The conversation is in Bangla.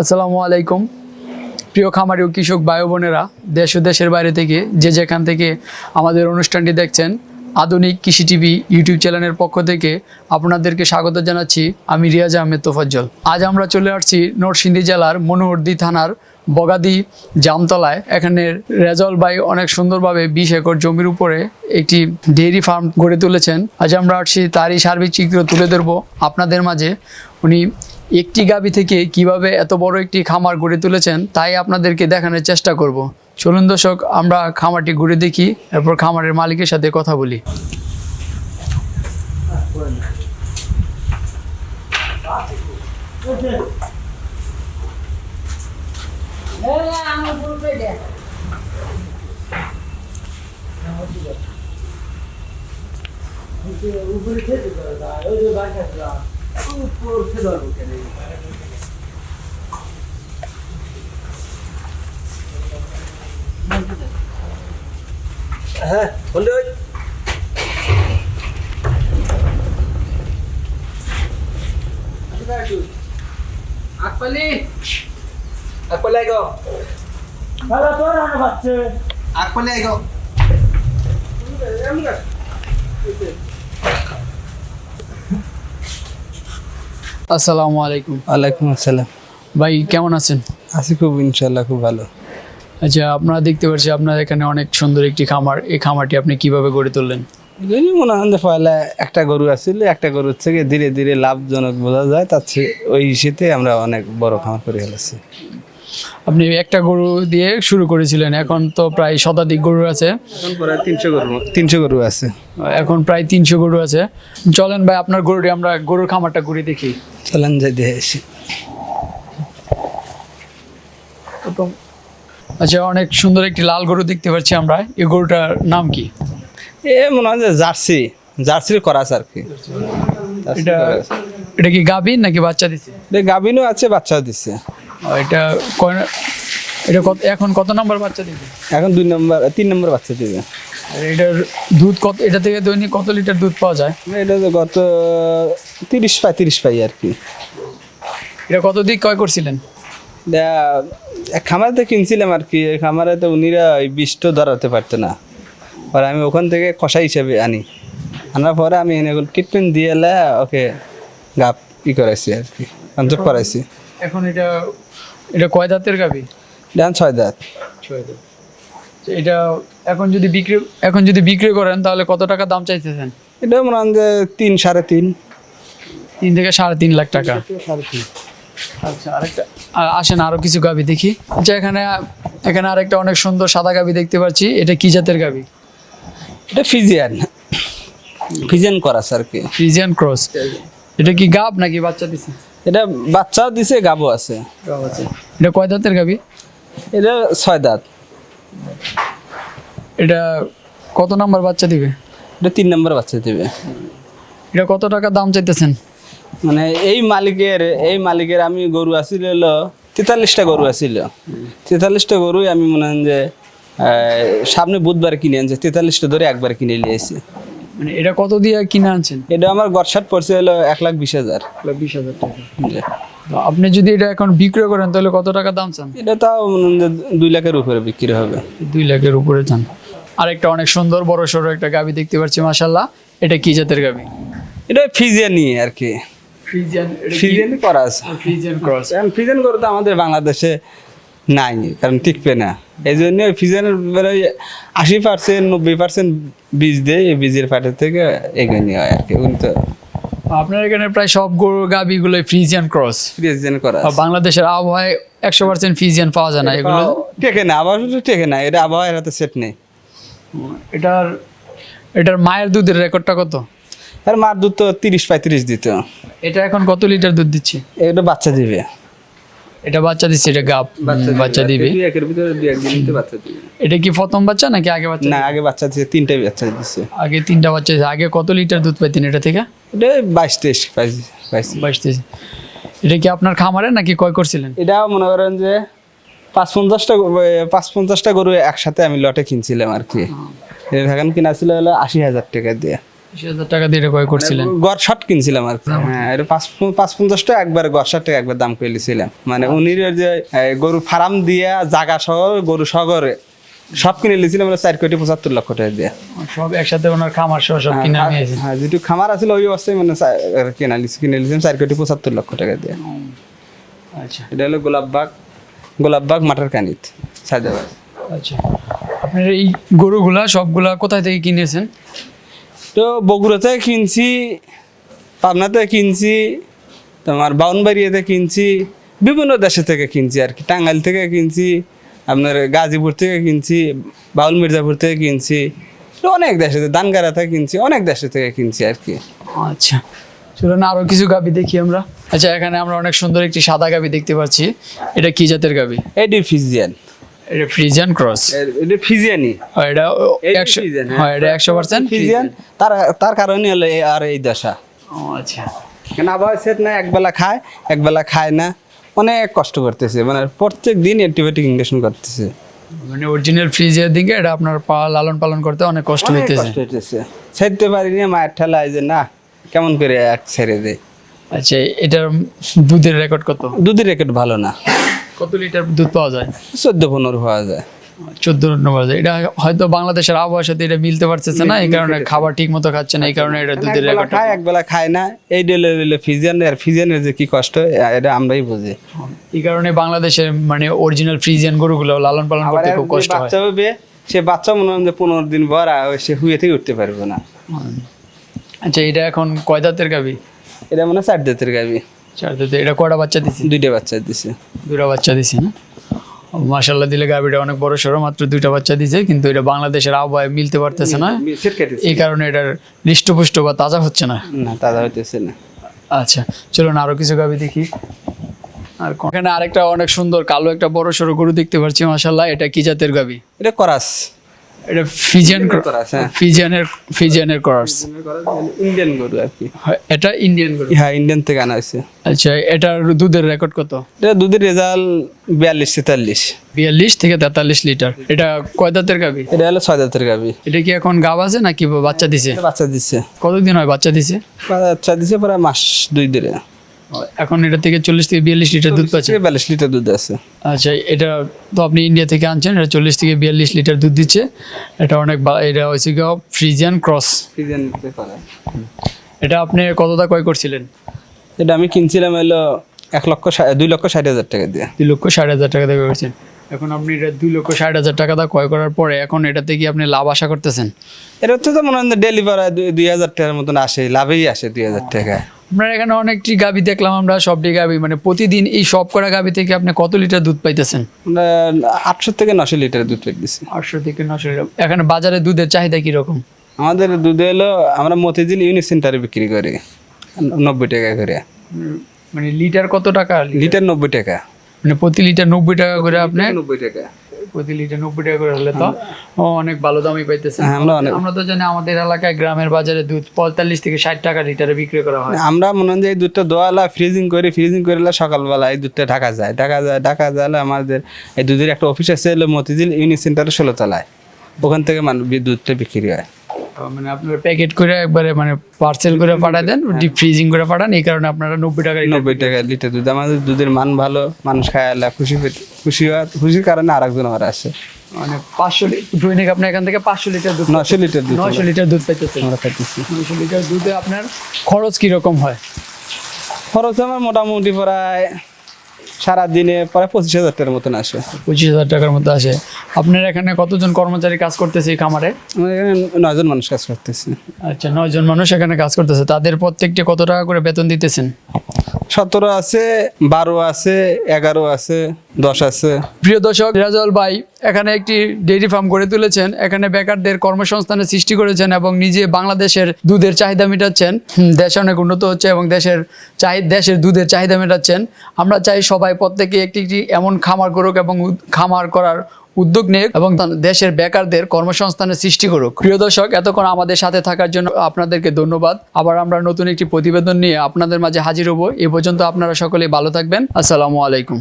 আসসালামু আলাইকুম। প্রিয় খামারি ও কৃষক ভাই বোনেরা, দেশ ও দেশের বাইরে থেকে যে যেখান থেকে আমাদের অনুষ্ঠানটি দেখছেন, আধুনিক কৃষি টিভি ইউটিউব চ্যানেলের পক্ষ থেকে আপনাদেরকে স্বাগত জানাচ্ছি আমি রিয়াজ আহমেদ তোফাজ্জল। আজ আমরা চলে আসছি নরসিংদী জেলার মনোহরদি থানার বগাদি জামতলায়। এখানে রেজল ভাই অনেক সুন্দরভাবে বিশ একর জমির উপরে একটি ডেইরি ফার্ম গড়ে তুলেছেন। আজ আমরা আসছি, তারই সার্বিক চিত্র তুলে ধরবো। আপনাদের মাঝে উনি একটি গাবি থেকে কীভাবে এত বড় একটি খামার গড়ে তুলেছেন, তাই আপনাদেরকে দেখানোর চেষ্টা করব। চলুন দর্শক, আমরা খামারটি ঘুরে দেখি, এরপর খামারের মালিকের সাথে কথা বলি। হ্যাঁ বললে ওই। আকপালে? আইগো ভালো তো রান্না পাচ্ছে আকপালে আইগো আসসালামু আলাইকুম। ওয়ালাইকুম আসসালাম। ভাই কেমন আছেন? আছি খুব ইনশাল্লাহ খুব ভালো। আচ্ছা আপনারা দেখতে পাচ্ছি আপনার এখানে অনেক সুন্দর একটি খামার। এই খামারটি আপনি কীভাবে গড়ে তুললেন? মনে হয় পয়লা একটা গরু আছিল একটা গরুর থেকে ধীরে ধীরে লাভজনক বোঝা যায়। তার ওই হিসেবে আমরা অনেক বড় খামার করে ফেলেছি। আপনি একটা গরু দিয়ে শুরু করেছিলেন এখন তো প্রায় শতাধিক গরু আছে। তিনশো গরু তিনশো গরু আছে। এখন প্রায় তিনশো গরু আছে। চলেন ভাই আপনার গরুটি আমরা গরুর খামারটা ঘুরে দেখি। চলেন যাই দিয়ে আসি। আচ্ছা অনেক সুন্দর একটি লাল গরু দেখতে পাচ্ছি আমরা। এই গরুটার নাম কি? এ মনে হয় যে জার্সি জার্সির করা আছে আর কি। এটা এটা কি গাভীর নাকি বাচ্চা দিচ্ছে গাভিনও আছে বাচ্চা দিচ্ছে এটা এটা কত এখন কত নাম্বার বাচ্চা দিবে? এখন দুই নম্বর তিন নম্বর বাচ্চা দিবে। আর এটার দুধ কত এটা থেকে দৈনিক কত লিটার দুধ পাওয়া যায়? এটা তো গত তিরিশ পাই তিরিশ পাই আর কি। এটা কত দিক ক্রয় করছিলেন? খামারে তো কিনছিলাম আর কি খামারে তো উনিরা ওই বিষটা ধরাতে পারতো না। পরে আমি ওখান থেকে কষা হিসেবে আনি। আনার পরে আমি এনে ট্রিটমেন্ট দিয়ে এলে ওকে গাপ ই করাইছি আর কি করাইছি। এখন এটা এটা কয় দাঁতের গাভী? ডান ছয় দাঁত। ছয় দাঁত। এটা এখন যদি বিক্রি এখন যদি বিক্রি করেন তাহলে কত টাকা দাম চাইতেছেন? এটা মনে হয় যে তিন সাড়ে তিন। তিন থেকে সাড়ে তিন লাখ টাকা। সাড়ে তিন। আচ্ছা আরেকটা আসেন আরও কিছু গাবি দেখি। আচ্ছা এখানে এখানে আরেকটা অনেক সুন্দর সাদা গাবি দেখতে পাচ্ছি। এটা কি জাতের গাবি এটা ফিজিয়ান। ফিজিয়ান করা আর কি। Friesian cross. এটা কি গাব নাকি বাচ্চা দিছে? এটা বাচ্চাও দিছে গাবও আছে। এটা কয় দাঁতের গাবি? এটা ছয় দাঁত। এটা কত নাম্বার বাচ্চা দিবে? এটা তিন নম্বর বাচ্চা দেবে। এটা কত টাকা দাম চাইতেছেন? মানে এই মালিকের এই মালিকের আমি গরু আসিল হলো তেতাল্লিশটা গরু আসিল তেতাল্লিশটা গরুই আমি মনে হয় যে সামনে বুধবার কিনে আনছে তেতাল্লিশটা ধরে একবার কিনে নিয়েছি মানে এটা কত দিয়ে কিনে আনছেন? এটা আমার গড়সাট পড়ছে হলো এক লাখ বিশ হাজার। বিশ হাজার টাকা। তো আপনি যদি এটা এখন বিক্রয় করেন তাহলে কত টাকা দাম চান? এটা তাও দুই লাখের উপরে বিক্রি হবে। দুই লাখের উপরে চান। আরেকটা অনেক সুন্দর বড় সড়ো একটা গাবি দেখতে পাচ্ছি মাসাল্লাহ এটা কি জাতের গাবি? এটা ফিজিয়ান নিয়ে আর কি। ফিজিয়ানই করা আছে ফ্রিজিয়ান ক্রস। ফিজিয়ান গরু তো আমাদের বাংলাদেশে নাই কারণ টিকবে না। এই জন্য ফিজিয়ানের বেরোয় আশি পার্সেন্ট নব্বই পার্সেন্ট বীজ দেয় এই বীজের পাটের থেকে এগিয়ে নিয়ে হয় আর কি ওগুলো তো আপনার এখানে প্রায় সব গরু গাবিগুলো ফ্রিজিয়ান ক্রস। ফ্রিজিয়ান করা বাংলাদেশের আবহাওয়ায় একশো পার্সেন্ট ফিজিয়ান পাওয়া যায় না এগুলো? টেকে না তো টেকে না এটা আবহাওয়ার হাতে সেট নেই। এটার এটার মায়ের দুধের রেকর্ডটা কত? আর মার দুধ তো তিরিশ পঁয়ত্রিশ দিত। এটা এখন কত লিটার দুধ দিচ্ছে? এটা বাচ্চা দিবে। এটা বাচ্চা দিচ্ছে এটা গাব। বাচ্চা দিবে। একের ভিতরে দুই একদিন বাচ্চা দিবে। এটা কি প্রথম বাচ্চা নাকি আগে বাচ্চা না আগে বাচ্চা দিচ্ছে তিনটাই বাচ্চা দিচ্ছে আগে তিনটা বাচ্চা দিছে। আগে কত লিটার দুধ পাইতেন এটা থেকে? এটা বাইশ তেইশ বাইশ বাইশ। তেইশ। এটা কি আপনার খামারে নাকি ক্রয় করছিলেন? এটা মনে করেন যে পাঁচ পঞ্চাশটা পাঁচ পঞ্চাশটা গরু একসাথে আমি লটে কিনছিলাম আর কি। এটা এখন কিনা ছিল হলো আশি হাজার টাকা দিয়ে। টাকা দিয়ে ক্রয় করছিলেন। গড় শট কিনছিলাম আর হ্যাঁ এটা পাঁচ পাঁচ পঞ্চাশটা একবার গড় শটে একবার দাম করে লিছিলাম মানে যে গরু ফার্ম দিয়া জাগা সহ গরু সগরে সব কিনে মানে চার কোটি পঁচাত্তর লক্ষ টাকা দিয়ে। সব একসাথে ওনার খামার সহ সব কিনে হ্যাঁ, হ্যাঁ যেটু খামার আছিল ওই অবস্থায় মানে কেনা কিনে লিছিলাম চার কোটি পঁচাত্তর লক্ষ টাকা দিয়ে। আচ্ছা। এটা হলো গোলাপবাগ গোলাপবাগ মাটার কানিত সাজাবাদ আচ্ছা। আপনার এই গরুগুলা সবগুলা কোথায় থেকে কিনেছেন? তো বগুড়াতে কিনছি পাবনাতে কিনছি তোমার বাউনবাড়িয়াতে কিনছি বিভিন্ন দেশে থেকে কিনছি আর কি। টাঙ্গাইল থেকে কিনছি আপনার গাজীপুর থেকে কিনছি বাউল মির্জাপুর থেকে কিনছি অনেক দেশে দানগারা থেকে কিনছি অনেক দেশে থেকে কিনছি আর কি। আচ্ছা চলুন আরও কিছু গাবি দেখি আমরা। আচ্ছা এখানে আমরা অনেক সুন্দর একটি সাদা গাবি দেখতে পাচ্ছি। এটা কি জাতের গাবি? এডি ফিজিয়ান। এটা ফ্রিজিয়ান ক্রস এডি ফিজিয়ানি এটা একশো হ্যাঁ। হ্যাঁ এটা একশো পার্সেন্ট ফিজিয়ান তার তার কারণে হলো আর এই দশা। আচ্ছা। কেন আবহাওয়া সেট না একবেলা খায় একবেলা খায় না। অনেক কষ্ট করতেছে মানে প্রত্যেক দিন অ্যান্টিবায়োটিক ইঞ্জেকশন করতেছে। মানে অরিজিনাল ফ্রিজের দিকে এটা আপনার পা লালন পালন করতে অনেক কষ্ট হইতেছে। কষ্ট হইতেছে। ছাড়তে পারিনি মায়ের ঠেলায় যে না কেমন করে এক ছেড়ে দেয়। আচ্ছা এটার দুধের রেকর্ড কত? দুধের রেকর্ড ভালো না। কত লিটার দুধ পাওয়া যায়? চোদ্দ পনেরো হওয়া যায় চোদ্দ নম্বর এটা হয়তো বাংলাদেশের আবহাওয়ার সাথে এটা মিলতে পারতেছে না এই কারণে খাবার ঠিক মতো খাচ্ছে না এই কারণে এটা দুধের রেকর্ড খায় একবেলা খায় না। এই ডেলে ফিজিয়ান আর ফিজিয়ানের যে কি কষ্ট এটা আমরাই বুঝি। এই কারণে বাংলাদেশের মানে অরিজিনাল ফ্রিজিয়ান গরুগুলো লালন পালন করতে খুব কষ্ট হয়। বাচ্চা হবে সে বাচ্চা মনে হয় যে পনেরো দিন পর আর সে হুয়ে থেকে উঠতে পারবে না। আচ্ছা এটা এখন কয় দাঁতের গাবি এটা মনে হয় চার দাঁতের গাবি চার এটা কয়টা বাচ্চা দিছি? দুইটা বাচ্চা দিছে। দুটা বাচ্চা দিছি না? মাশাল্লাহ দিলে গাবিটা অনেক বড় সড়ো মাত্র দুইটা বাচ্চা দিছে কিন্তু এটা বাংলাদেশের আবহাওয়ায় মিলতে পারতেছে না। এই কারণে এটার হৃষ্টপুষ্ট বা তাজা হচ্ছে না। না তাজা হইতেছে না। আচ্ছা চলুন আরও কিছু গাবি দেখি। আর এখানে আরেকটা অনেক সুন্দর কালো একটা বড় সড়ো গরু দেখতে পাচ্ছি মাশাল্লাহ এটা কি জাতের গাবি এটা করাস। এটা ফিজিয়ান হ্যাঁ। ফিজিয়ানের ফিজিয়ানের ক্রস। ইন্ডিয়ান গরু আর কি। এটা ইন্ডিয়ান গরু? হ্যাঁ ইন্ডিয়ান থেকে আনা হয়েছে। আচ্ছা এটার দুধের রেকর্ড কত? এটা দুধের রেজাল্ট বিয়াল্লিশ তেতাল্লিশ। বিয়াল্লিশ থেকে তেতাল্লিশ লিটার। এটা কয় দাঁতের গাবি এটা হলো ছয় দাঁতের গাবি এটা কি এখন গাব আছে নাকি বাচ্চা দিছে? বাচ্চা দিচ্ছে কতদিন হয় বাচ্চা দিছে? বাচ্চা দিচ্ছে প্রায় মাস দুই দিনে এখন এটা থেকে চল্লিশ থেকে বিয়াল্লিশ লিটার দুধ পাচ্ছে? বিয়াল্লিশ লিটার দুধ আছে। আচ্ছা এটা তো আপনি ইন্ডিয়া থেকে আনছেন এটা চল্লিশ থেকে বিয়াল্লিশ লিটার দুধ দিচ্ছে। এটা অনেক এটা গিয়ে ফ্রিজিয়ান ক্রস এটা আপনি কতটা ক্রয় করছিলেন? এটা আমি কিনছিলাম হলো এক লক্ষ দুই লক্ষ ষাট হাজার টাকা দিয়ে। দুই লক্ষ ষাট হাজার টাকা দিয়ে করছেন। এখন আপনি এটা দুই লক্ষ ষাট হাজার টাকা দা ক্রয় করার পরে এখন এটাতে কি আপনি লাভ আশা করতেছেন? এটা হচ্ছে তো মনে হয় ডেলিভার দুই হাজার টাকার মতন আসে লাভেই আসে দুই হাজার টাকা আপনার এখানে অনেকটি গাবি দেখলাম আমরা সবটি গাবি। মানে প্রতিদিন এই সব করা গাবি থেকে আপনি কত লিটার দুধ পাইতেছেন? আমরা আটশো থেকে নশো লিটার দুধ পেয়েছি আটশো থেকে নশো লিটার। এখানে বাজারে দুধের চাহিদা কীরকম? আমাদের দুধে হলো আমরা মতিঝিল ইউনিট সেন্টারে বিক্রি করি নব্বই টাকা করে। মানে লিটার কত টাকা? লিটার নব্বই টাকা। মানে প্রতি লিটার নব্বই টাকা করে আপনি নব্বই টাকা। প্রতি লিটার নব্বই টাকা করে হলে তো ও, অনেক ভালো দামই পাইতেছেন হ্যাঁ, আমরা তো জানি আমাদের এলাকায় গ্রামের বাজারে দুধ পঁয়তাল্লিশ থেকে ষাট টাকা লিটারে বিক্রি করা হয়। আমরা মনে হয় যে এই দুধটা দোয়ালা ফ্রিজিং করে ফ্রিজিং করে সকালবেলা এই দুধটা ঢাকা যায়। ঢাকা যায় ঢাকা যায় আমাদের এই দুধের একটা অফিস আছে মতিঝিল ইউনিট সেন্টারে ষোলো তলায় ওখান থেকে মানুষ দুধটা বিক্রি হয়। মানে আপনারা প্যাকেট করে একবারে মানে পার্সেল করে পাঠায় দেন ডিপ ফ্রিজিং করে পাঠান এই কারণে আপনারা নব্বই টাকা নব্বই টাকা লিটার দুধ। আমাদের দুধের মান ভালো মানুষ খায় খুশি খুশি হয় খুশির কারণে আরেকজন আমার আসে। মানে পাঁচশো দৈনিক আপনি এখান থেকে পাঁচশো লিটার দুধ নশো লিটার দুধ নয়শো লিটার দুধ পাইতেছেন। আমরা খাইতেছি নয়শো লিটার দুধে আপনার খরচ কীরকম হয়? খরচ আমার মোটামুটি প্রায় সারাদিনে প্রায় পঁচিশ হাজার টাকার মতন আসে। পঁচিশ হাজার টাকার মতো আসে। আপনার এখানে কতজন কর্মচারী কাজ করতেছে এই খামারে? নয় এখানে নয়জন মানুষ কাজ করতেছে। আচ্ছা নয় জন মানুষ এখানে কাজ করতেছে। তাদের প্রত্যেকটি কত টাকা করে বেতন দিতেছেন? সতেরো আছে, বারো আছে, এগারো আছে, দশ আছে। প্রিয় দর্শক রাজল ভাই এখানে একটি ডেইরি ফার্ম গড়ে তুলেছেন। এখানে বেকারদের কর্মসংস্থানের সৃষ্টি করেছেন এবং নিজে বাংলাদেশের দুধের চাহিদা মেটাচ্ছেন। দেশ অনেক উন্নত হচ্ছে এবং দেশের চাহি, দেশের দুধের চাহিদা মেটাচ্ছেন। আমরা চাই সবাই প্রত্যেকে একটি একটি এমন খামার করুক এবং খামার করার উদ্যোগ নিক এবং দেশের বেকারদের কর্মসংস্থানের সৃষ্টি করুক। প্রিয় দর্শক, এতক্ষণ আমাদের সাথে থাকার জন্য আপনাদেরকে ধন্যবাদ। আবার আমরা নতুন একটি প্রতিবেদন নিয়ে আপনাদের মাঝে হাজির হব। এ পর্যন্ত আপনারা সকলে ভালো থাকবেন। আসসালামু আলাইকুম।